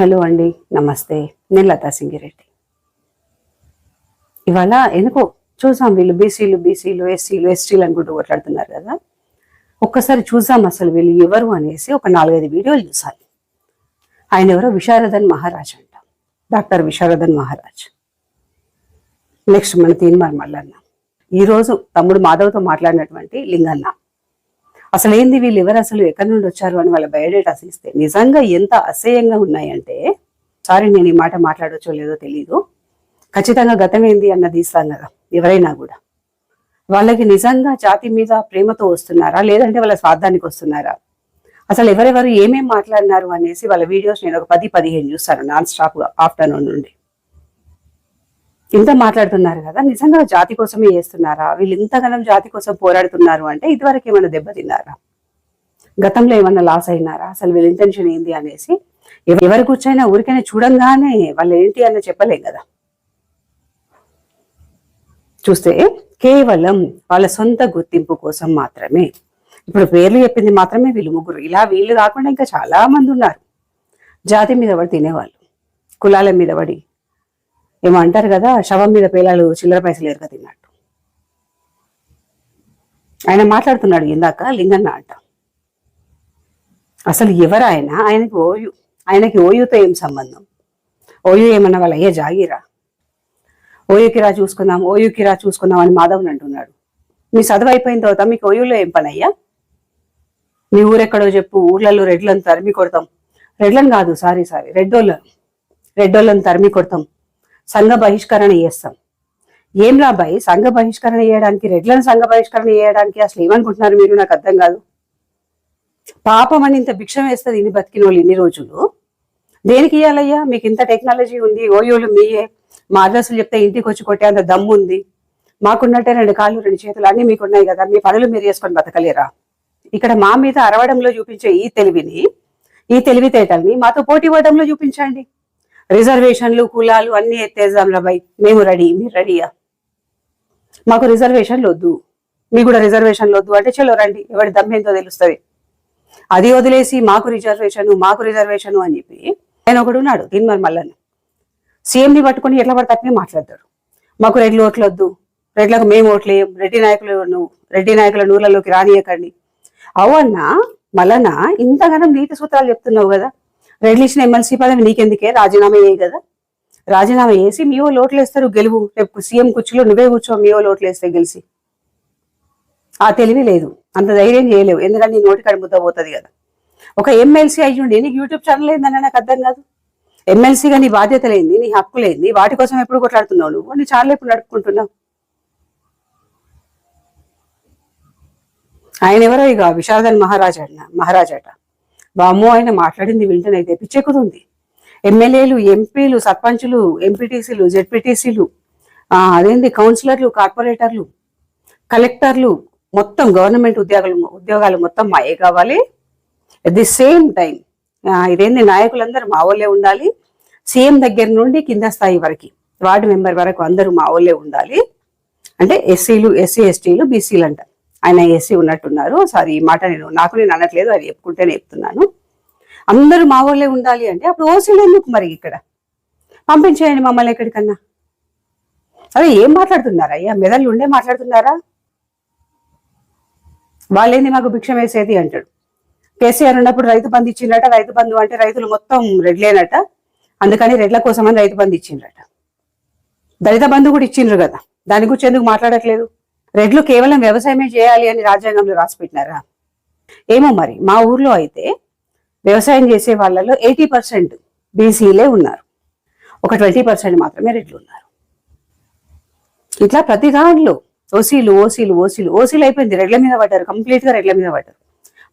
Hello అండి నమస్తే. నేను లతా సింగిరెడ్డి. ఇవాళ ఎందుకో చూసాం వీళ్ళు బీసీలు బీసీలు ఎస్సీలు ఎస్టీలు అనుకుంటూ కొట్లాడుతున్నారు కదా. ఒక్కసారి చూసాం అసలు వీళ్ళు ఎవరు అనేసి ఒక నాలుగైదు వీడియోలు చూసాలి. ఆయన ఎవరో విశారదన్ మహారాజ్ అంట. డాక్టర్ విశారదన్ మహారాజ్. నెక్స్ట్ మన తీన్మార్ మల్లన్న. ఈరోజు తమ్ముడు మాధవ్తో మాట్లాడినటువంటి లింగన్న. అసలు ఏంది వీళ్ళు ఎవరు అసలు? ఎక్కడి నుండి వచ్చారు అని వాళ్ళ బయోడేటాస్ ఇస్తే నిజంగా ఎంత అసహ్యంగా ఉన్నాయంటే సారీ నేను ఈ మాట మాట్లాడొచ్చో లేదో తెలియదు ఖచ్చితంగా గతం ఏంది అన్నది ఇస్తాం కదా ఎవరైనా కూడా. వాళ్ళకి నిజంగా జాతి మీద ప్రేమతో వస్తున్నారా? లేదంటే వాళ్ళ స్వార్థానికి వస్తున్నారా? అసలు ఎవరెవరు ఏమేం మాట్లాడినారు అనేసి వాళ్ళ వీడియోస్ నేను ఒక పది పదిహేను చూస్తాను నాన్ స్టాప్ ఆఫ్టర్నూన్ నుండి. ఇంత మాట్లాడుతున్నారు కదా నిజంగా జాతి కోసమే చేస్తున్నారా? వీళ్ళు ఇంతగానం జాతి కోసం పోరాడుతున్నారు అంటే ఇదివరకు ఏమైనా దెబ్బతిన్నారా గతంలో ఏమన్నా లాస్ అయినారా? అసలు వీళ్ళ ఇంటెన్షన్ ఏంది అనేసి ఎవరి కూర్చైనా ఊరికైనా చూడంగానే వాళ్ళు ఏంటి అని చెప్పలేం కదా. చూస్తే కేవలం వాళ్ళ సొంత గుర్తింపు కోసం మాత్రమే. ఇప్పుడు పేర్లు చెప్పింది మాత్రమే వీళ్ళు ముగ్గురు. ఇలా వీళ్ళు కాకుండా ఇంకా చాలా మంది ఉన్నారు. జాతి మీద పడి తినేవాళ్ళు. కులాల మీద పడి ఏమో అంటారు కదా శవం మీద పేలాలు చిల్లర పైసలు ఎరగ తిన్నట్టు. ఆయన మాట్లాడుతున్నాడు ఇందాక లింగన్న అంట. అసలు ఎవరు ఆయన? ఆయనకి ఓయు ఆయనకి ఓయుతో ఏం సంబంధం? ఓయు ఏమన్నా వాళ్ళ అయ్యే జాగిరా? ఓయుకిరా చూసుకుందాం ఓయుకిరా చూసుకుందాం అని మాధవన్ అంటున్నాడు. మీ చదువు అయిపోయిన తర్వాత మీకు ఓయులో ఏం పని అయ్యా మీ ఊరెక్కడో చెప్పు ఊర్లలో రెడ్లను తరిమి కొడతాం. రెడ్లను కాదు సారీ సారీ రెడ్డోళ్ళను రెడ్డోళ్ళని తరిమి కొడతాం. సంఘ బహిష్కరణ చేస్తాం. ఏం రాబాయి సంఘ బహిష్కరణ చేయడానికి రెడ్లను సంఘ బహిష్కరణ చేయడానికి అసలు ఏమనుకుంటున్నారు మీరు? నాకు అర్థం కాదు. పాపం అని ఇంత భిక్షం వేస్తుంది ఇన్ని బతికిన వాళ్ళు ఇన్ని రోజులు. దేనికి ఇవ్వాలయ్యా మీకు ఇంత టెక్నాలజీ ఉంది ఓయోలు మీయే. మా అడ్రస్లు చెప్తే ఇంటికి వచ్చి కొట్టే అంత దమ్ము ఉంది. మాకున్నట్టే రెండు కాళ్ళు రెండు చేతులు అన్ని మీకు ఉన్నాయి కదా. మీ పనులు మీరు చేసుకొని బతకలేరా? ఇక్కడ మా మీద అరవడంలో చూపించే ఈ తెలివిని ఈ తెలివితేటల్ని మాతో పోటీ పడడంలో చూపించండి. రిజర్వేషన్లు కులాలు అన్ని ఎత్తేద్దాం బై మేము రెడీ మీరు రెడీయా? మాకు రిజర్వేషన్లు వద్దు. మీకు కూడా రిజర్వేషన్లు వద్దు అంటే చలో రండి ఎవరి దమ్మేంతో తెలుస్తుంది. అది వదిలేసి మాకు రిజర్వేషన్ మాకు రిజర్వేషన్ అని చెప్పి ఆయన ఒకడు ఉన్నాడు తీన్మార్ మల్లన్న. సీఎంని పట్టుకొని ఎట్లా పడితే అట్లే మాట్లాడతాడు. మాకు రెడ్లు ఓట్లు వద్దు. రెడ్లకు మేము ఓట్లేం రెడ్డి నాయకులు రెడ్డి నాయకుల నూర్లలోకి రానియకండి. అవన్నా మల్లన్న ఇంతగానం నీతి సూత్రాలు చెప్తున్నావు కదా. రెడ్లు ఇచ్చిన ఎమ్మెల్సీ పదవి నీకెందుకే? రాజీనామా చేయి కదా. రాజీనామా చేసి మీవో లోట్లేస్తారు వేస్తారు గెలువు రేపు సీఎం కుర్చీలో నువ్వే కూర్చో మీవో లోట్లేస్తే వేస్తే గెలిచి ఆ తెలివి లేదు. అంత ధైర్యం చేయలేవు. ఎందుకంటే నీ నోటి కడుపుతో పోతుంది కదా. ఒక ఎమ్మెల్సీ అయ్యుండి నీకు యూట్యూబ్ ఛానల్ ఏందని నాకు అర్థం కాదు. ఎమ్మెల్సీగా నీ బాధ్యత లేని నీ హక్కు లేని వాటి కోసం ఎప్పుడు కొట్లాడుతున్నావు నువ్వు? నీ ఛానల్ ఎప్పుడు నడుపుకుంటున్నావు? ఆయన ఎవరో ఇక విశారదన్ మహారాజా అన్న మహారాజ్ బామ్మో ఆయన మాట్లాడింది వింటేనైతే పిచ్చెక్కుతుంది. ఎమ్మెల్యేలు ఎంపీలు సర్పంచులు ఎంపీటీసీలు జెడ్పీటీసీలు అదేంది కౌన్సిలర్లు కార్పొరేటర్లు కలెక్టర్లు మొత్తం గవర్నమెంట్ ఉద్యోగాలు ఉద్యోగాలు మొత్తం మాయే కావాలి. అట్ ది సేమ్ టైం ఇదేంది నాయకులందరూ మా వాళ్ళే ఉండాలి. సీఎం దగ్గర నుండి కింద స్థాయి వరకు వార్డు మెంబర్ వరకు అందరూ మా వాళ్ళే ఉండాలి. అంటే ఎస్సీలు ఎస్సీ ఎస్టీలు బీసీలు అంట ఆయన ఎస్సీ ఉన్నట్టున్నారు. సారీ ఈ మాట నేను నాకు నేను అనట్లేదు అది చెప్పుకుంటేనే చెప్తున్నాను అందరూ మా ఊళ్ళే ఉండాలి అంటే అప్పుడు ఓసీలు ఎందుకు మరి ఇక్కడ? పంపించేయండి మమ్మల్ని ఎక్కడికన్నా. అదే ఏం మాట్లాడుతున్నారా? అయ్యా మెదళ్ళు ఉండే మాట్లాడుతున్నారా? వాళ్ళేంది మాకు భిక్షం వేసేది అంటాడు. కేసీఆర్ ఉన్నప్పుడు రైతు బంధు ఇచ్చిండట రైతు బంధు అంటే రైతులు మొత్తం రెడ్లేనట అందుకని రెడ్ల కోసం అని రైతు బంధు ఇచ్చిండ్రట. దళిత బంధు కూడా ఇచ్చిండ్రు కదా. దాని గురించి ఎందుకు మాట్లాడట్లేదు? రెడ్లు కేవలం వ్యవసాయమే చేయాలి అని రాజ్యాంగంలో రాసి పెట్టినారా ఏమో మరి మా ఊర్లో అయితే వ్యవసాయం చేసే వాళ్ళలో ఎయిటీ పర్సెంట్ బీసీలే ఉన్నారు. ఒక ట్వంటీ పర్సెంట్ మాత్రమే రెడ్లు ఉన్నారు. ఇట్లా ప్రతి దాంట్లో ఓసీలు ఓసీలు ఓసీలు ఓసీలు అయిపోయింది. రెడ్ల మీద పడ్డారు కంప్లీట్గా రెడ్ల మీద పడ్డారు.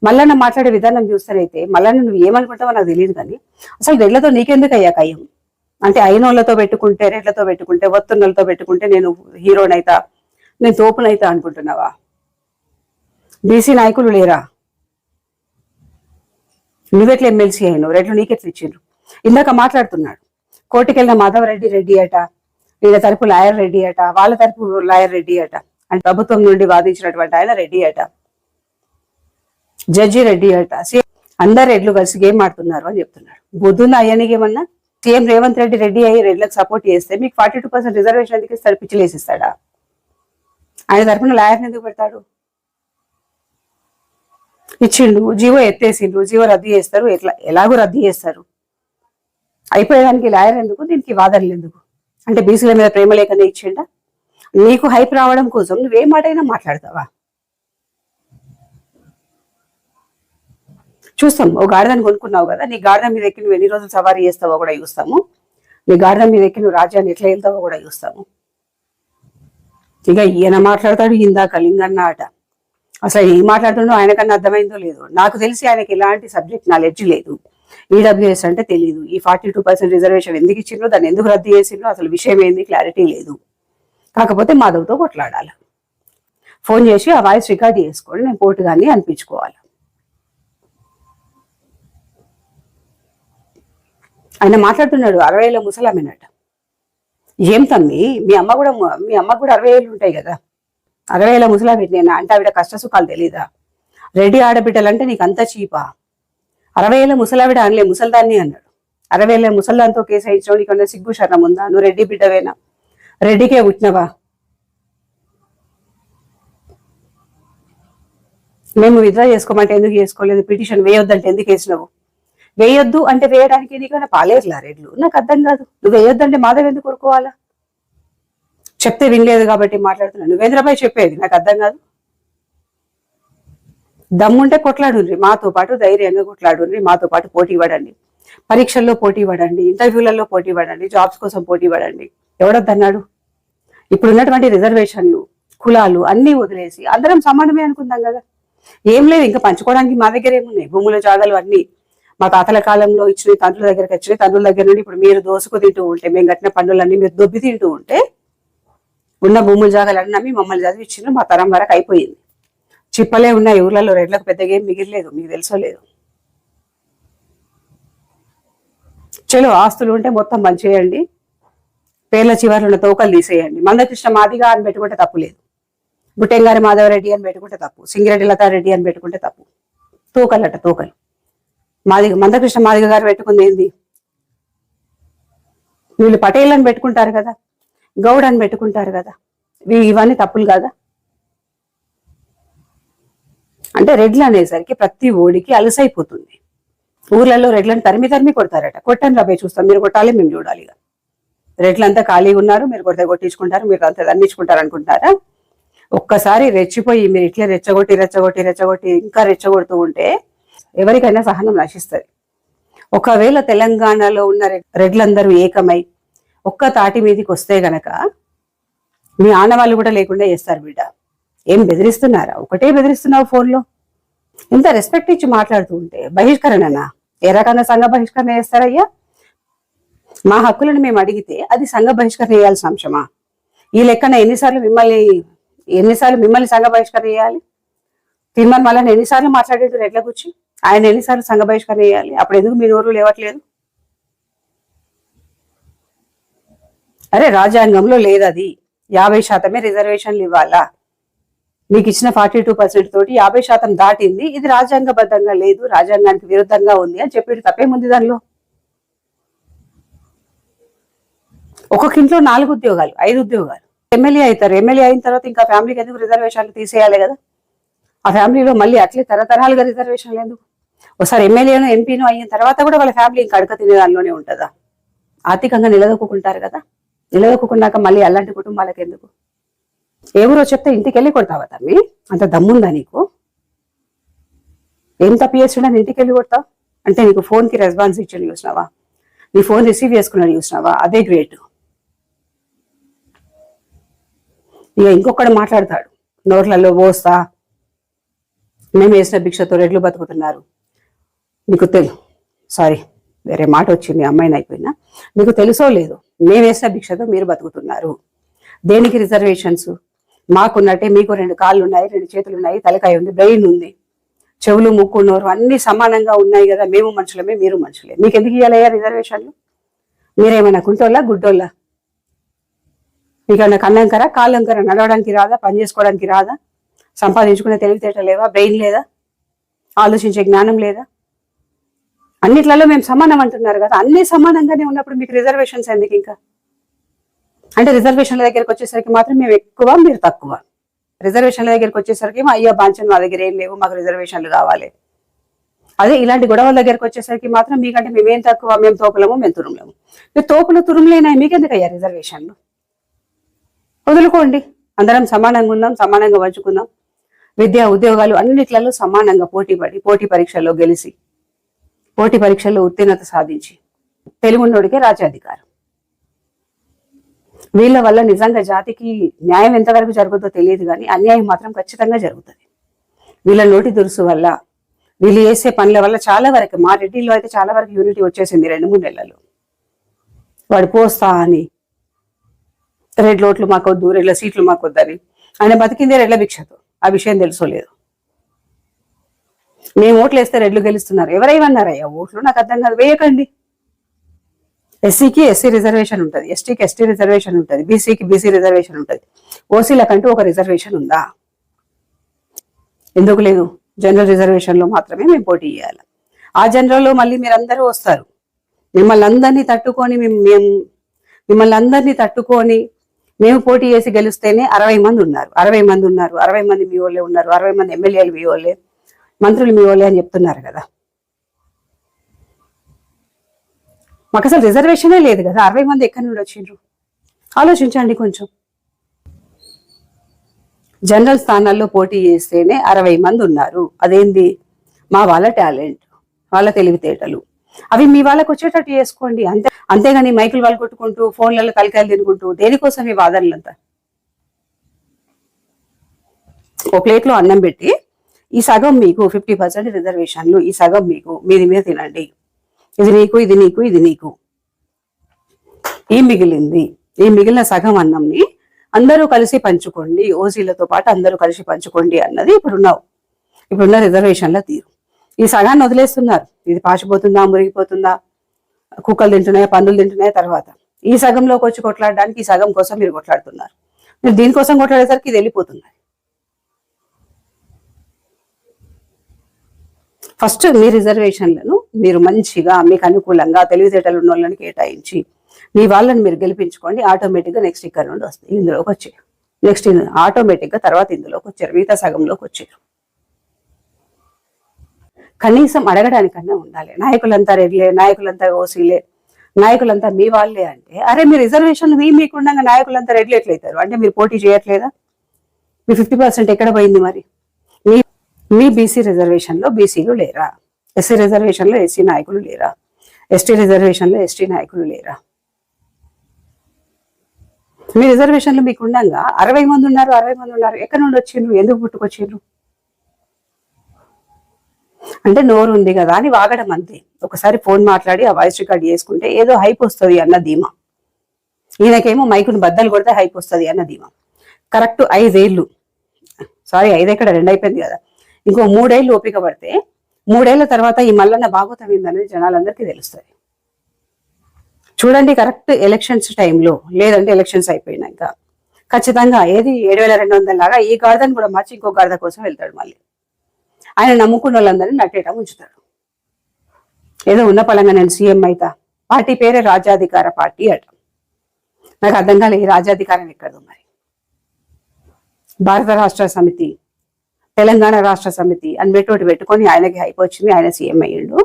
మల్లన్న మాట్లాడే విధానం చూస్తేనైతే మల్లన్న నువ్వు ఏమనుకుంటావో నాకు తెలియదు కానీ అసలు రెడ్లతో నీకెందుకు అయ్యా కయ్యం అంటే అయినోళ్ళతో పెట్టుకుంటే రెడ్లతో పెట్టుకుంటే వత్తున్నలతో పెట్టుకుంటే నేను హీరోనైతా? నేను తోపునైతా అనుకుంటున్నావా? బీసీ నాయకులు లేరా? నువ్వెట్లా ఎమ్మెల్సీ అయినావు? రెడ్లు నీకెట్లు ఇచ్చిండ్రు? ఇందాక మాట్లాడుతున్నాడు. కోర్టుకెళ్ళిన మాధవరెడ్డి రెడ్డి అట వీళ్ళ తరపు లాయర్ రెడ్డి అట వాళ్ళ తరపు లాయర్ రెడ్డి అట అంటే ప్రభుత్వం నుండి వాదించినటువంటి ఆయన రెడ్డి అట జడ్జి రెడ్డి అట సి- అందరు రెడ్లు కలిసి గేమ్ ఆడుతున్నారు అని చెప్తున్నాడు బుద్ధున్న అయ్యానికి ఏమన్నా? సీఎం రేవంత్ రెడ్డి రెడ్డి అయ్యి రెడ్లకు సపోర్ట్ చేస్తే మీకు ఫార్టీ టూ పర్సెంట్ రిజర్వేషన్ ఎందుకు ఇస్తాడు? పిచ్చిలేసిస్తాడా ఆయన తరఫున లాయర్ని ఎందుకు పెడతాడు? ఇచ్చిండు జీవో ఎత్తేసిండు జీవో రద్దు చేస్తారు ఎట్లా ఎలాగో రద్దు చేస్తారు? అయిపోయేదానికి లాయర్ ఎందుకు? దీనికి వాదనలు ఎందుకు? అంటే బీసీల మీద ప్రేమ లేకనే ఇచ్చిండా? నీకు హైప్ రావడం కోసం నువ్వే మాటైనా మాట్లాడతావా? చూస్తాం ఓ గాడిదని కొనుక్కున్నావు కదా నీ గాడిద మీద ఎక్కి నువ్వు ఎన్ని రోజులు సవారీ చేస్తావో కూడా చూస్తాము. నీ గాడిద మీద ఎక్కి నువ్వు రాజ్యాన్ని ఎట్లా వెళ్తావో కూడా చూస్తాము. ఇక ఈయన మాట్లాడతాడు ఇందాక లింగన్న ఆట. అసలు ఏం మాట్లాడుతుండో ఆయనకన్నా అర్థమైందో లేదో. నాకు తెలిసి ఆయనకి ఎలాంటి సబ్జెక్ట్ నాలెడ్జ్ లేదు. ఈడబ్ల్యూఎస్ అంటే తెలియదు ఈ ఫార్టీ టూ పర్సెంట్ రిజర్వేషన్ ఎందుకు ఇచ్చిండ్రో దాన్ని ఎందుకు రద్దు చేసిండ్రో అసలు విషయం ఏంది క్లారిటీ లేదు. కాకపోతే మాధవ్తో కొట్లాడాలి. ఫోన్ చేసి ఆ వాయిస్ రికార్డ్ చేసుకోండి నేను పోటు అనిపించుకోవాలి. ఆయన మాట్లాడుతున్నాడు అరవైలో ఏళ్ళ ముసలామేనట. ఏం తమ్మి? మీ అమ్మ కూడా మీ అమ్మ కూడా అరవై ఏళ్ళు ఉంటాయి కదా. అరవై ఏళ్ళ ముసలా పెట్టినా అంటే ఆవిడ కష్ట సుఖాలు తెలీదా? రెడ్డి ఆడబిడ్డలంటే నీకు అంత చీపా? అరవై ఏళ్ళ ముసలావిడ అనలే ముసల్దాన్ని అన్నాడు. అరవై ఏళ్ళ ముసల్దాన్తో కేసు అయించడం నీకు సిగ్గు శరణం ఉందా? నువ్వు రెడ్డి బిడ్డవేనా? రెడ్డికే పుట్టినవా? మేము విత్డ్రా చేసుకోమంటే ఎందుకు చేసుకోలేదు? పిటిషన్ వేయొద్దంటే ఎందుకు వేసినావు? వేయొద్దు అంటే వేయడానికి నీకైనా పాలేరులా రెడ్లు? నాకు అర్థం కాదు. నువ్వు వేయొద్దు అంటే మాధవ్ ఎందుకు కోరుకోవాలా చెప్తే వినలేదు కాబట్టి మాట్లాడుతున్నాను నువ్వేంద్రబాయ్ చెప్పేది నాకు అర్థం కాదు. దమ్ముంటే కొట్లాడుండ్రి మాతో పాటు ధైర్యంగా కొట్లాడుండ్రి మాతో పాటు పోటీ పడండి. పరీక్షల్లో పోటీ పడండి ఇంటర్వ్యూలలో పోటీ పడండి జాబ్స్ కోసం పోటీ పడండి. ఎవడొద్దన్నాడు ఇప్పుడు ఉన్నటువంటి రిజర్వేషన్లు కులాలు అన్ని వదిలేసి అందరం సమానమే అనుకుందాం కదా. ఏం లేదు ఇంకా పంచుకోవడానికి మా దగ్గర ఏమున్నాయి? భూముల జాగాలు అన్ని. మా తాతల కాలంలో ఇచ్చిన తండ్రుల దగ్గరికి వచ్చిన తండ్రుల దగ్గర నుండి ఇప్పుడు మీరు దోసుకు తింటూ ఉంటే మేము కట్టిన పన్నులన్నీ మీరు దొబ్బి తింటూ ఉంటే ఉన్న భూముల జాగాలన్నీ నమ్మి మమ్మల్ని చదివిచ్చిన మా తరం వరకు అయిపోయింది. చిప్పలే ఉన్నాయి ఊర్లలో రెడ్లకు పెద్దగా ఏం మిగిలిలేదు మీకు తెలుసో లేదు. చలో ఆస్తులు ఉంటే మొత్తం మంచేయండి పేర్ల చివరిలో ఉన్న తోకలు తీసేయండి. మందకృష్ణ మాదిగా అని పెట్టుకుంటే తప్పు లేదు. బుట్టెంగారి మాధవరెడ్డి అని పెట్టుకుంటే తప్పు. సింగిరెడ్డి లతారెడ్డి అని పెట్టుకుంటే తప్పు. తూకలట తోకలు. మాదిగ మందకృష్ణ మాదిగ గారు పెట్టుకుంది ఏంది? వీళ్ళు పటేల్ అని పెట్టుకుంటారు కదా గౌడ్ అని పెట్టుకుంటారు కదా ఇవన్నీ తప్పులు కదా? అంటే రెడ్లు అనేసరికి ప్రతి ఓడికి అలసైపోతుంది. ఊర్లలో రెడ్లను తరిమి తరిమి కొడతారట. కొట్టని రాబోయే చూస్తాం. మీరు కొట్టాలి మేము చూడాలి రెడ్లంతా ఖాళీగా ఉన్నారు మీరు కొడితే కొట్టించుకుంటారు మీరు అంతా దండించుకుంటారు అనుకుంటారా? ఒక్కసారి రెచ్చిపోయి మీరు ఇట్లా రెచ్చగొట్టి రెచ్చగొట్టి రెచ్చగొట్టి ఇంకా రెచ్చగొడుతూ ఉంటే ఎవరికైనా సహనం నశిస్తుంది. ఒకవేళ తెలంగాణలో ఉన్న రెడ్- రెడ్లందరూ ఏకమై ఒక్క తాటి మీదకి వస్తే గనక మీ ఆనవాళ్ళు కూడా లేకుండా చేస్తారు బిడ్డ. ఏం బెదిరిస్తున్నారా? ఒకటే బెదిరిస్తున్నావు ఫోన్లో. ఇంత రెస్పెక్ట్ ఇచ్చి మాట్లాడుతూ ఉంటే బహిష్కరణనా? ఏ రకంగా సంఘ బహిష్కరణ చేస్తారయ్యా? మా హక్కులను మేము అడిగితే అది సంఘ బహిష్కరణ చేయాల్సిన అంశమా? ఈ లెక్కన ఎన్నిసార్లు మిమ్మల్ని ఎన్నిసార్లు మిమ్మల్ని సంఘ బహిష్కరణ చేయాలి? తిరుమల మళ్ళీ ఎన్నిసార్లు మాట్లాడేది ఎట్లా కూర్చి ఆయన ఎన్నిసార్లు సంఘ బహిష్కరణ చేయాలి? అప్పుడు ఎందుకు మీ నోరు లేవట్లేదు? అరే రాజ్యాంగంలో లేదు అది యాభై శాతమే రిజర్వేషన్లు ఇవ్వాలా? మీకు ఇచ్చిన ఫార్టీ టూ పర్సెంట్ తోటి యాభై శాతం దాటింది. ఇది రాజ్యాంగబద్ధంగా లేదు రాజ్యాంగానికి విరుద్ధంగా ఉంది అని చెప్పేది తప్పేముంది దానిలో? ఒక్కొక్క ఇంట్లో నాలుగు ఉద్యోగాలు ఐదు ఉద్యోగాలు. ఎమ్మెల్యే అవుతారు. ఎమ్మెల్యే అయిన తర్వాత ఇంకా ఫ్యామిలీకి ఎందుకు రిజర్వేషన్లు తీసేయాలి కదా? ఆ ఫ్యామిలీలో మళ్ళీ అట్లే తరతరాలుగా రిజర్వేషన్ లేదు. ఒకసారి ఎమ్మెల్యేను ఎంపీను అయిన తర్వాత కూడా వాళ్ళ ఫ్యామిలీ ఇంకా అడక తినే దానిలోనే ఉంటుందా? ఆర్థికంగా నిలదొక్కుంటారు కదా. నిలదొక్కున్నాక మళ్ళీ అలాంటి కుటుంబాలకు ఎందుకు? ఎవరో చెప్తే ఇంటికి వెళ్ళి కొడతావా తమ్మి? అంత దమ్ముందా నీకు? ఏం తప్పు చేస్తున్నా ఇంటికి వెళ్ళి కొడతావు అంటే నీకు ఫోన్కి రెస్పాన్స్ ఇచ్చాను చూసినావా నీ ఫోన్ రిసీవ్ చేసుకున్నాడు చూసినావా అదే గ్రేట్. ఇక ఇంకొకడు మాట్లాడతాడు. నోట్లలో పోస్తా మేము వేసిన భిక్షతో రెడ్లు బతుకుతున్నారు. మీకు తెలు సారీ వేరే మాట వచ్చింది అమ్మాయిని అయిపోయినా. మీకు తెలుసో లేదు మేము వేసిన భిక్షతో మీరు బతుకుతున్నారు. దేనికి రిజర్వేషన్స్ మాకున్నట్టే మీకు రెండు కాళ్ళు ఉన్నాయి రెండు చేతులు ఉన్నాయి తలకాయ ఉంది బ్రెయిన్ ఉంది. చెవులు ముక్కు నోరు అన్ని సమానంగా ఉన్నాయి కదా మేము మనుషులమే మీరు మనుషులే. మీకు ఎందుకు ఇవ్వాలయ్యా రిజర్వేషన్లు మీరేమైనా కుంటోళ్ళ గుడ్డోళ్ళ? మీకన్నా కన్నంకరా కాళ్ళంకరా నడవడానికి రాదా పని చేసుకోవడానికి రాదా? సంపాదించుకునే తెలివితేట లేవా? బ్రెయిన్ లేదా? ఆలోచించే జ్ఞానం లేదా? అన్నిట్లలో మేము సమానం అంటున్నారు కదా. అన్ని సమానంగానే ఉన్నప్పుడు మీకు రిజర్వేషన్స్ ఎందుకు ఇంకా? అంటే రిజర్వేషన్ల దగ్గరికి వచ్చేసరికి మాత్రం మేము ఎక్కువ మీరు తక్కువ. రిజర్వేషన్ల దగ్గరికి వచ్చేసరికి మా అయ్యో బాంచన్ మా దగ్గర ఏం లేవు మాకు రిజర్వేషన్లు కావాలి. అదే ఇలాంటి గొడవల దగ్గరికి వచ్చేసరికి మాత్రం మీకంటే మేమేం తక్కువ? మేము తోపులము మేము తురుములము. మీరు తోపులు తురుములేనా మీకెందుకు అయ్యా రిజర్వేషన్లు వదులుకోండి. అందరం సమానంగా ఉందాం సమానంగా పంచుకుందాం విద్యా ఉద్యోగాలు అన్నిట్లలో సమానంగా పోటీ పడి పోటీ పరీక్షల్లో గెలిచి పోటీ పరీక్షల్లో ఉత్తీర్ణత సాధించి తెలుగున్నోడికే రాజ్యాధికారం. వీళ్ళ వల్ల నిజంగా జాతికి న్యాయం ఎంతవరకు జరుగుతుందో తెలియదు కానీ అన్యాయం మాత్రం ఖచ్చితంగా జరుగుతుంది. వీళ్ళ నోటి దురుసు వల్ల వీళ్ళు చేసే పనుల వల్ల చాలా వరకు మా రెడ్డిలో అయితే చాలా వరకు యూనిటీ వచ్చేసింది రెండు మూడు నెలల్లో. వాడు పోస్తా అని రెడ్ లోట్లు మాకొద్దు రెడ్ల సీట్లు మాకొద్దని ఆయన బతికిందే రెడ్ల భిక్షతో. ఆ విషయం తెలుసోలేదు మేము ఓట్లు వేస్తే రెడ్లు గెలుస్తున్నారు. ఎవరేమన్నారయ్యా ఓట్లు నాకు అర్థం కాదు వేయకండి. ఎస్సీకి ఎస్సీ రిజర్వేషన్ ఉంటుంది ఎస్టీకి ఎస్టీ రిజర్వేషన్ ఉంటుంది బీసీకి బీసీ రిజర్వేషన్ ఉంటుంది. ఓసీలకంటూ ఒక రిజర్వేషన్ ఉందా? ఎందుకు లేదు? జనరల్ రిజర్వేషన్లో మాత్రమే మేము పోటీ చేయాలి. ఆ జనరల్లో మళ్ళీ మీరందరూ వస్తారు. మిమ్మల్ని అందరినీ తట్టుకొని మేము మేము మిమ్మల్ని అందరినీ తట్టుకొని మేము పోటీ చేసి గెలిస్తేనే అరవై మంది ఉన్నారు. అరవై మంది ఉన్నారు. అరవై మంది మీ వాళ్ళే ఉన్నారు. అరవై మంది ఎమ్మెల్యేలు మీ వాళ్ళే మంత్రులు మీ వాళ్ళే అని చెప్తున్నారు కదా. మాకు అసలు రిజర్వేషనే లేదు కదా. అరవై మంది ఎక్కడి నుండి వచ్చిండ్రు? ఆలోచించండి కొంచెం. జనరల్ స్థానాల్లో పోటీ చేస్తేనే అరవై మంది ఉన్నారు. అదేంది? మా వాళ్ళ టాలెంట్ వాళ్ళ తెలివితేటలు. అవి మీ వాళ్ళకి వచ్చేటట్టు చేసుకోండి. అంతే అంతేగాని మైకులు వాళ్ళు కొట్టుకుంటూ ఫోన్లలో తలకాయలు తినుకుంటూ దేనికోసం ఈ వాదనలంతా? ఒక ప్లేట్లో అన్నం పెట్టి ఈ సగం మీకు ఫిఫ్టీ పర్సెంట్ రిజర్వేషన్లు ఈ సగం మీకు మీది మీద తినండి. ఇది నీకు ఇది నీకు ఇది నీకు. ఈ మిగిలింది ఈ మిగిలిన సగం అన్నంని అందరూ కలిసి పంచుకోండి ఓసీలతో పాటు అందరూ కలిసి పంచుకోండి అన్నది ఇప్పుడున్న ఇప్పుడున్న రిజర్వేషన్ల తీరు. ఈ సగాన్ని వదిలేస్తున్నారు. ఇది పాచిపోతుందా మురిగిపోతుందా? కుక్కలు తింటున్నాయా పందులు తింటున్నాయా తర్వాత? ఈ సగంలోకి వచ్చి కొట్లాడడానికి ఈ సగం కోసం మీరు కొట్లాడుతున్నారు. మీరు దీనికోసం కొట్లాడేసరికి ఇది వెళ్ళిపోతున్నారు ఫస్ట్ మీ రిజర్వేషన్లను మీరు మంచిగా మీకు అనుకూలంగా తెలివితేటలు ఉన్న వాళ్ళని కేటాయించి మీ వాళ్ళని మీరు గెలిపించుకోండి. ఆటోమేటిక్గా నెక్స్ట్ ఇక్కడ నుండి వస్తుంది ఇందులోకి వచ్చారు నెక్స్ట్ ఆటోమేటిక్గా తర్వాత ఇందులోకి వచ్చారు మిగతా సగంలోకి వచ్చారు కనీసం అడగడానికన్నా ఉండాలి. నాయకులంతా రెడ్లే నాయకులంతా ఓసీలే నాయకులంతా మీ వాళ్ళే అంటే అరే మీ రిజర్వేషన్లు మీ మీకుండగా నాయకులంతా రెడ్లు ఎట్లయితారు? అంటే మీరు పోటీ చేయట్లేదా? మీ ఫిఫ్టీ పర్సెంట్ ఎక్కడ పోయింది మరి? మీ మీ బీసీ రిజర్వేషన్లో బీసీలు లేరా? ఎస్సీ రిజర్వేషన్లో ఎస్సీ నాయకులు లేరా? ఎస్టీ రిజర్వేషన్లో ఎస్టీ నాయకులు లేరా? మీ రిజర్వేషన్లు మీకు ఉండగా అరవై మంది ఉన్నారు అరవై మంది ఉన్నారు. ఎక్కడి నుండి వచ్చిండ్రు? ఎందుకు పుట్టుకొచ్చిండ్రు? అంటే నోరు ఉంది కదా అని వాగడం అంతే. ఒకసారి ఫోన్ మాట్లాడి ఆ వాయిస్ రికార్డ్ చేసుకుంటే ఏదో హైప్ వస్తుంది అన్న ధీమా. ఈయనకేమో మైకుని బద్దలు కొడితే హైప్ వస్తుంది అన్న ధీమా. కరెక్ట్ ఐదేళ్ళు. సారీ ఐదెక్కడ రెండు అయిపోయింది కదా. ఇంకో మూడేళ్ళు ఓపిక పడితే మూడేళ్ళ తర్వాత ఈ మల్లన్న భాగవతం ఏందనేది జనాలందరికీ తెలుస్తుంది. చూడండి కరెక్ట్ ఎలక్షన్స్ టైంలో లేదంటే ఎలక్షన్స్ అయిపోయినాక. ఖచ్చితంగా ఏది ఏడు వేల రెండు వందల లాగా ఈ గాడిదని కూడా మార్చి ఇంకో గాడిద కోసం వెళ్తాడు మళ్ళీ. ఆయన నమ్ముకున్న వాళ్ళందరినీ నటేట ఉంచుతాడు ఏదో ఉన్న పలంగా నేను సీఎం అయితా. పార్టీ పేరే రాజ్యాధికార పార్టీ అట. నాకు అర్థం కాలే ఈ రాజ్యాధికారం ఎక్కడదు మరి. భారత రాష్ట్ర సమితి తెలంగాణ రాష్ట్ర సమితి అని పెట్టుబడి పెట్టుకొని ఆయనకి హైప్ వచ్చింది ఆయన సీఎం అయ్యిండు.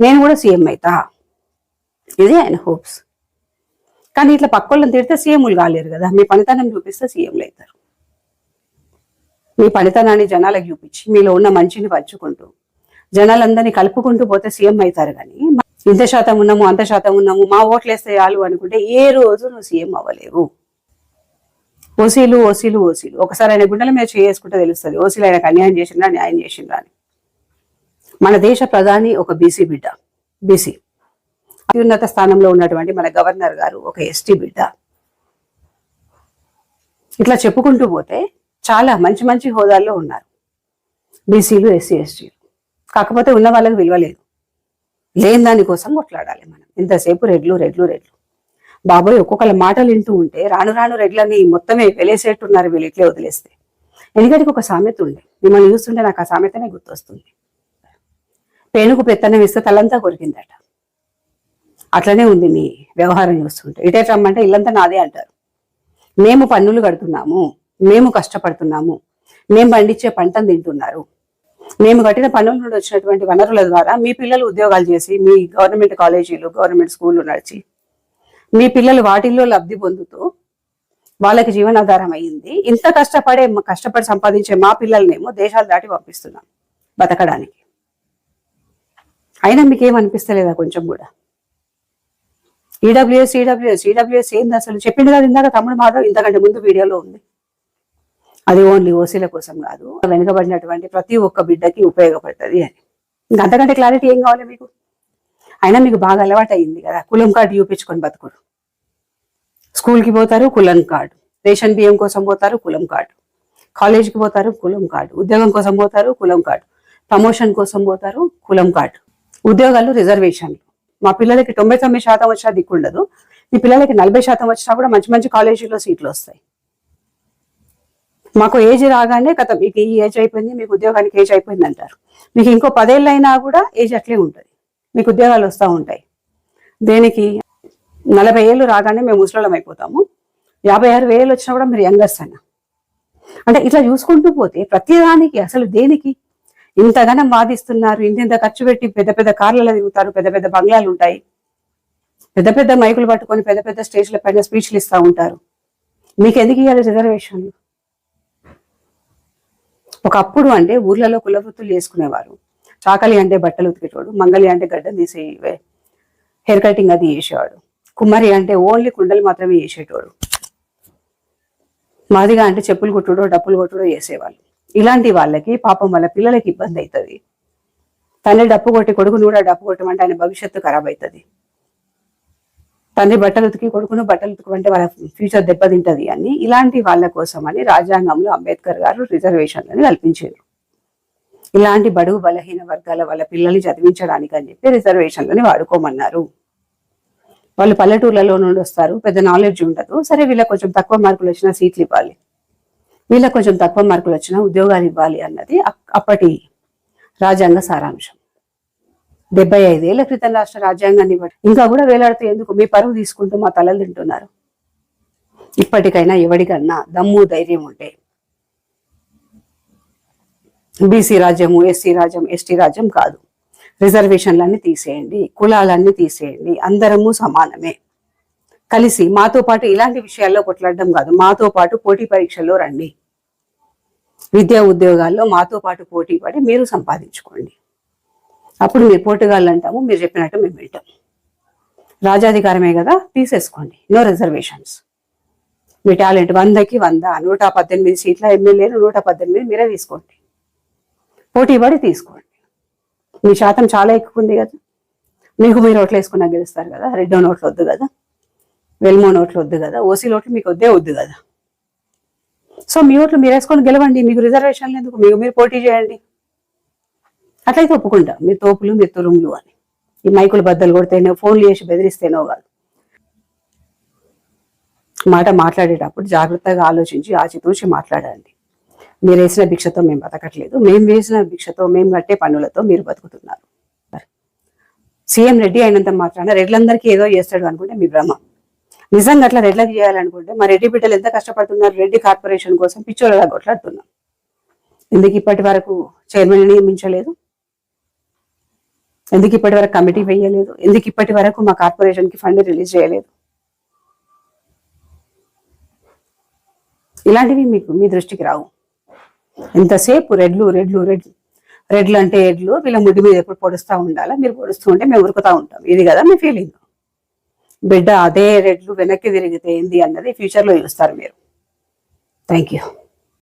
నేను కూడా సీఎం అవుతా ఇది ఆయన హోప్స్ కానీ ఇట్లా పక్కోళ్ళని తిడితే సీఎంలు కాలేరు కదా. మీ పనితనం చూపిస్తే సీఎంలు అవుతారు మీ పనితనాన్ని జనాలకు చూపించి మీలో ఉన్న మంచిని పంచుకుంటూ జనాలందరినీ కలుపుకుంటూ పోతే సీఎం అవుతారు కానీ ఇంత శాతం ఉన్నాము అంత శాతం ఉన్నాము మా ఓట్లేస్తే చాలు అనుకుంటే ఏ రోజు నువ్వు సీఎం అవ్వలేవు. ఓసీలు ఓసీలు ఓసీలు. ఒకసారి ఆయన గుండెల మీద చేసుకుంటే తెలుస్తుంది. ఓసీలు ఆయనకు అన్యాయం చేసిండ్రా న్యాయం చేసిండ్రా అని. మన దేశ ప్రధాని ఒక బీసీ బిడ్డ బీసీ. అత్యున్నత స్థానంలో ఉన్నటువంటి మన గవర్నర్ గారు ఒక ఎస్టీ బిడ్డ. ఇట్లా చెప్పుకుంటూ పోతే చాలా మంచి మంచి హోదాల్లో ఉన్నారు. బీసీలు ఎస్సీ ఎస్టీలు కాకపోతే ఉన్న వాళ్ళకి విలువ లేదు లేని దానికోసం కొట్లాడాలి మనం. ఇంతసేపు రెడ్లు రెడ్లు రెడ్లు. బాబోయ్ ఒక్కొక్కళ్ళ మాటలు వింటూ ఉంటే రాను రాను రెడ్లని మొత్తమే వెలేసేట్టున్నారు వీళ్ళు ఇట్లే వదిలేస్తే. ఎందుకంటే ఒక సామెత ఉండే. మిమ్మల్ని చూస్తుంటే నాకు ఆ సామెతనే గుర్తొస్తుంది. పేనుకు పెత్తనం ఇస్తే తలంతా కొరికిందట. అట్లనే ఉంది మీ వ్యవహారం చూస్తుంటే. ఇటే రమ్మంటే ఇల్లంతా నాదే అంటారు. మేము పన్నులు కడుతున్నాము. మేము కష్టపడుతున్నాము. మేము పండించే పంటను తింటున్నారు. మేము కట్టిన పన్నుల నుండి వచ్చినటువంటి వనరుల ద్వారా మీ పిల్లలు ఉద్యోగాలు చేసి మీ గవర్నమెంట్ కాలేజీలు గవర్నమెంట్ స్కూళ్ళు నడిచి మీ పిల్లలు వాటిల్లో లబ్ధి పొందుతూ వాళ్ళకి జీవనాధారం అయ్యింది. ఇంత కష్టపడే కష్టపడి సంపాదించే మా పిల్లల్నేమో దేశాలు దాటి పంపిస్తున్నాం బతకడానికి. అయినా మీకేమనిపిస్తలేదా కొంచెం కూడా? ఈడబ్ల్యూఎస్ ఈడబ్ల్యూఎస్ ఈడబ్ల్యూఎస్ ఏంది అసలు? చెప్పింది కదా ఇందాక తమ్ముడు మాధవ్ ఇంతకంటే ముందు వీడియోలో ఉంది. అది ఓన్లీ ఓసీల కోసం కాదు. వెనుకబడినటువంటి ప్రతి ఒక్క బిడ్డకి ఉపయోగపడుతుంది అని. ఇంకా అంతకంటే క్లారిటీ ఏం కావాలి మీకు? అయినా మీకు బాగా అలవాటు అయింది కదా కులం కార్డు చూపించుకొని బతుకుడు. స్కూల్కి పోతారు కులం కార్డు. రేషన్ బియ్యం కోసం పోతారు కులం కార్డు. కాలేజీకి పోతారు కులం కార్డు. ఉద్యోగం కోసం పోతారు కులం కార్డు. ప్రమోషన్ కోసం పోతారు కులం కార్డు. ఉద్యోగాలు రిజర్వేషన్లు. మా పిల్లలకి తొంభై తొమ్మిది శాతం వచ్చినా దిక్కుండదు. మీ పిల్లలకి నలభై శాతం వచ్చినా కూడా మంచి మంచి కాలేజీలో సీట్లు వస్తాయి. మాకు ఏజ్ రాగానే కథ మీకు ఈ ఏజ్ అయిపోయింది మీకు ఉద్యోగానికి ఏజ్ అయిపోయింది అంటారు. మీకు ఇంకో పదేళ్ళు అయినా కూడా ఏజ్ అట్లే ఉంటుంది. మీకు ఉద్యోగాలు వస్తూ ఉంటాయి. దేనికి? నలభై ఏళ్ళు రాగానే మేము ముసలం అయిపోతాము. యాభై ఆరు వేలు వచ్చినా కూడా మీరు యంగర్స్ అన్న. అంటే ఇట్లా చూసుకుంటూ పోతే ప్రతిదానికి అసలు దేనికి? ఇంతగానం వాదిస్తున్నారు ఇంత ఖర్చు పెట్టి పెద్ద పెద్ద కార్లలో తిరుగుతారు పెద్ద పెద్ద బంగ్లాలు ఉంటాయి. పెద్ద పెద్ద మైకులు పట్టుకొని పెద్ద పెద్ద స్టేజ్ల పైన స్పీచ్లు ఇస్తూ ఉంటారు. మీకు ఎందుకు ఇవ్వాలి రిజర్వేషన్లు? ఒకప్పుడు అంటే ఊర్లలో కులవృత్తులు చేసుకునేవారు. చాకలి అంటే బట్టలు ఉతికేటోడు మంగలి అంటే గడ్డం తీసి హెయిర్ కటింగ్ అది చేసేవాడు. కుమ్మరి అంటే ఓన్లీ కుండలు మాత్రమే చేసేటోడు. మాదిగా అంటే చెప్పులు కొట్టుడో డప్పులు కొట్టుడో చేసేవాళ్ళు. ఇలాంటి వాళ్ళకి పాపం వాళ్ళ పిల్లలకి ఇబ్బంది అవుతుంది. తండ్రి డప్పు కొట్టి కొడుకు కూడా డప్పు కొట్టమంటే ఆయన భవిష్యత్తు ఖరాబ్ అవుతుంది. తండ్రి బట్టలు ఉతికి కొడుకును బట్టలు ఉతుకుమంటే వాళ్ళ ఫ్యూచర్ దెబ్బతింటది అని ఇలాంటి వాళ్ళ కోసం అని రాజ్యాంగంలో అంబేద్కర్ గారు రిజర్వేషన్లను కల్పించారు. ఇలాంటి బడుగు బలహీన వర్గాల వాళ్ళ పిల్లల్ని చదివించడానికి అని చెప్పి రిజర్వేషన్లని వాడుకోమన్నారు. వాళ్ళు పల్లెటూర్లలో నుండి వస్తారు పెద్ద నాలెడ్జ్ ఉండదు. సరే వీళ్ళకి కొంచెం తక్కువ మార్కులు వచ్చిన సీట్లు ఇవ్వాలి. వీళ్ళకి కొంచెం తక్కువ మార్కులు వచ్చిన ఉద్యోగాలు ఇవ్వాలి అన్నది అప్పటి రాజ్యాంగ సారాంశం. డెబ్బై ఐదేళ్ళ క్రితం రాష్ట్ర రాజ్యాంగాన్ని బట్టి ఇంకా కూడా వేలాడుతూ ఎందుకు? మీ పరువు తీసుకుంటూ మా తలలు తింటున్నారు. ఇప్పటికైనా ఎవడికన్నా దమ్ము ధైర్యం ఉంటే. బీసీ రాజ్యము ఎస్సీ రాజ్యం ఎస్టీ రాజ్యం కాదు. రిజర్వేషన్లన్నీ తీసేయండి కులాలన్నీ తీసేయండి అందరము సమానమే. కలిసి మాతో పాటు ఇలాంటి విషయాల్లో కొట్లాడడం కాదు మాతో పాటు పోటీ పరీక్షల్లో రండి. విద్యా ఉద్యోగాల్లో మాతో పాటు పోటీ పడి మీరు సంపాదించుకోండి. అప్పుడు మీరు పోటుగాళ్ళు అంటాము మీరు చెప్పినట్టు మేము వింటాం రాజాధికారమే కదా తీసేసుకోండి. నో రిజర్వేషన్స్ మీ టాలెంట్ వందకి వంద నూట పద్దెనిమిది సీట్ల ఎమ్మెల్యేలు నూట పద్దెనిమిది మీరే తీసుకోండి. పోటీ పడి తీసుకోండి. మీ శాతం చాలా ఎక్కువ ఉంది కదా. మీకు మీరు ఓట్లు వేసుకున్నా గెలుస్తారు కదా. రెడ్డో నోట్లు వద్దు కదా. వెల్మో నోట్లు వద్దు కదా. ఓసీ నోట్లు మీకు వద్దే వద్దు కదా. సో మీ ఓట్లు మీరు వేసుకొని గెలవండి. మీకు రిజర్వేషన్లు ఎందుకు? మీకు మీరు పోటీ చేయండి. అట్లయితే ఒప్పుకుంటా మీ తోపులు మీ తురుములు అని. ఈ మైకులు బద్దలు కొడితేనో ఫోన్లు చేసి బెదిరిస్తేనో కాదు. మాట మాట్లాడేటప్పుడు జాగ్రత్తగా ఆలోచించి ఆచితూచి మాట్లాడండి. మీరు వేసిన భిక్షతో మేము బతకట్లేదు. మేము వేసిన భిక్షతో మేము కట్టే పనులతో మీరు బతుకుతున్నారు. సీఎం రెడ్డి అయినంత మాత్రాన రెడ్లందరికీ ఏదో చేస్తాడు అనుకుంటే మీ భ్రమ. నిజంగా అట్లా రెడ్లకి చేయాలనుకుంటే మా రెడ్డి బిడ్డలు ఎంత కష్టపడుతున్నారు రెడ్డి కార్పొరేషన్ కోసం పిచ్చోళ్ళలా కొట్లాడుతున్నాం ఎందుకు ఇప్పటి వరకు చైర్మన్ నియమించలేదు? ఎందుకు ఇప్పటి వరకు కమిటీ వేయలేదు? ఎందుకు ఇప్పటి వరకు మా కార్పొరేషన్కి ఫండ్ రిలీజ్ చేయలేదు? ఇలాంటివి మీకు మీ దృష్టికి రావు. ఎంతసేపు రెడ్లు రెడ్లు రెడ్లు. రెడ్లు అంటే ఎడ్లు వీళ్ళ ముడ్డి మీద ఎప్పుడు పొడుస్తూ ఉండాలా? మీరు పొడుస్తూ ఉంటే మేము ఉరుకుతూ ఉంటాం. ఇది కదా మీ ఫీలింగ్ బిడ్డ అదే రెడ్లు వెనక్కి తిరిగితే ఏంది అన్నది ఫ్యూచర్లో చూస్తారు మీరు. Thank you